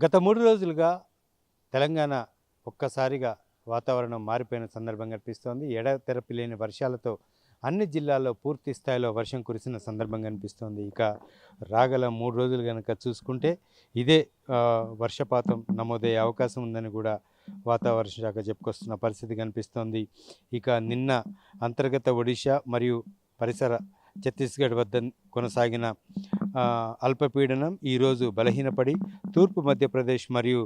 గత మూడు రోజులుగా తెలంగాణ ఒక్కసారిగా వాతావరణం మారిపోయిన సందర్భం కనిపిస్తోంది ఎడతెరపి లేని వర్షాలతో అన్ని జిల్లాల్లో పూర్తి స్థాయిలో వర్షం కురిసిన సందర్భం కనిపిస్తోంది ఇక రాగల మూడు రోజులు కనుక చూసుకుంటే ఇదే వర్షపాతం నమోదయ్యే అవకాశం ఉందని కూడా వాతావరణ శాఖ చెప్పుకొస్తున్న పరిస్థితి కనిపిస్తోంది ఇక నిన్న అంతర్గత ఒడిశా మరియు పరిసర ఛత్తీస్గఢ్ వద్ద కొనసాగిన అల్పపీడనం ఈరోజు బలహీనపడి తూర్పు మధ్యప్రదేశ్ మరియు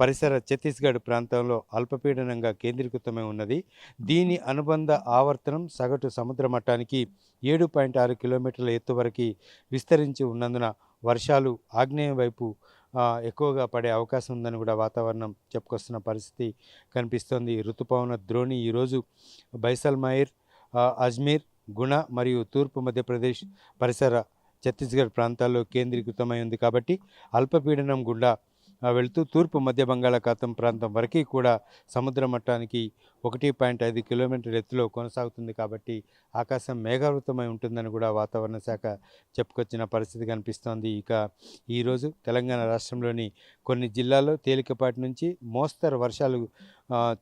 పరిసర ఛత్తీస్గఢ్ ప్రాంతంలో అల్పపీడనంగా కేంద్రీకృతమై ఉన్నది. దీని అనుబంధ ఆవర్తనం సగటు సముద్ర మట్టానికి ఏడు పాయింట్ ఆరు కిలోమీటర్ల ఎత్తు వరకు విస్తరించి ఉన్నందున వర్షాలు ఆగ్నేయం వైపు ఎక్కువగా పడే అవకాశం ఉందని కూడా వాతావరణం చెప్పుకొస్తున్న పరిస్థితి కనిపిస్తోంది. ఋతుపవన ద్రోణి ఈరోజు బైసల్మైర్ అజ్మీర్ గుణ మరియు తూర్పు మధ్యప్రదేశ్ పరిసర ఛత్తీస్గఢ్ ప్రాంతాల్లో కేంద్రీకృతమై ఉంది కాబట్టి అల్పపీడనం గుండా వెళుతూ తూర్పు మధ్య బంగాళాఖాతం ప్రాంతం వరకు కూడా సముద్ర మట్టానికి ఒకటి పాయింట్ ఐదు కిలోమీటర్ల ఎత్తులో కొనసాగుతుంది కాబట్టి ఆకాశం మేఘావృతమై ఉంటుందని కూడా వాతావరణ శాఖ చెప్పుకొచ్చిన పరిస్థితి కనిపిస్తోంది. ఇక ఈరోజు తెలంగాణ రాష్ట్రంలోని కొన్ని జిల్లాల్లో తేలికపాటి నుంచి మోస్తరు వర్షాలు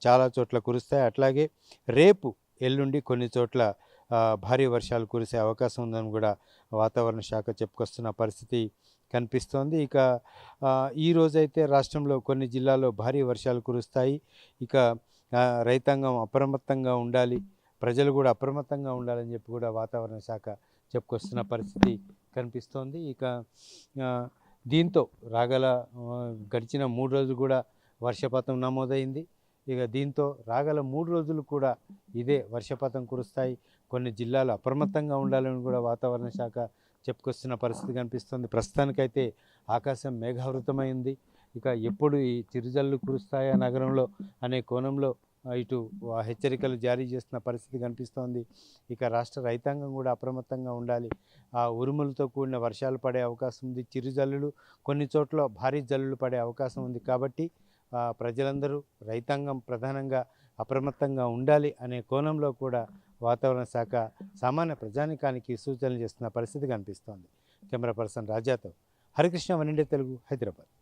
చాలా చోట్ల కురుస్తాయి. అట్లాగే రేపు ఎల్లుండి కొన్ని చోట్ల భారీ వర్షాలు కురిసే అవకాశం ఉందని కూడా వాతావరణ శాఖ చెప్పుకొస్తున్న పరిస్థితి కనిపిస్తోంది. ఇక ఆ, ఈ రోజైతే రాష్ట్రంలో కొన్ని జిల్లాల్లో భారీ వర్షాలు కురుస్తాయి. ఇక రైతాంగం అప్రమత్తంగా ఉండాలి. ప్రజలు కూడా అప్రమత్తంగా ఉండాలని చెప్పి కూడా వాతావరణ శాఖ చెప్పుకొస్తున్న పరిస్థితి కనిపిస్తోంది. ఇక దీంతో రాగల గడిచిన మూడు రోజులు కూడా వర్షపాతం నమోదైంది. ఇక దీంతో రాగల మూడు రోజులు కూడా ఇదే వర్షపాతం కురుస్తాయి. కొన్ని జిల్లాలు అప్రమత్తంగా ఉండాలని కూడా వాతావరణ శాఖ చెప్పుకొస్తున్న పరిస్థితి కనిపిస్తుంది. ప్రస్తుతానికైతే ఆకాశం మేఘావృతమైంది. ఇక ఎప్పుడు ఈ చిరుజల్లు కురుస్తాయా నగరంలో అనే కోణంలో ఇటు హెచ్చరికలు జారీ చేస్తున్న పరిస్థితి కనిపిస్తోంది. ఇక రాష్ట్ర రైతాంగం కూడా అప్రమత్తంగా ఉండాలి. ఆ ఉరుములతో కూడిన వర్షాలు పడే అవకాశం ఉంది. చిరుజల్లులు కొన్ని చోట్ల భారీ జల్లులు పడే అవకాశం ఉంది. కాబట్టి ప్రజలందరూ రైతాంగం ప్రధానంగా అప్రమత్తంగా ఉండాలి అనే కోణంలో కూడా వాతావరణ శాఖ సామాన్య ప్రజానికానికి సూచనలు చేస్తున్న పరిస్థితి కనిపిస్తోంది. కెమెరా పర్సన్ రాజాతో హరికృష్ణ వనిండే తెలుగు హైదరాబాద్.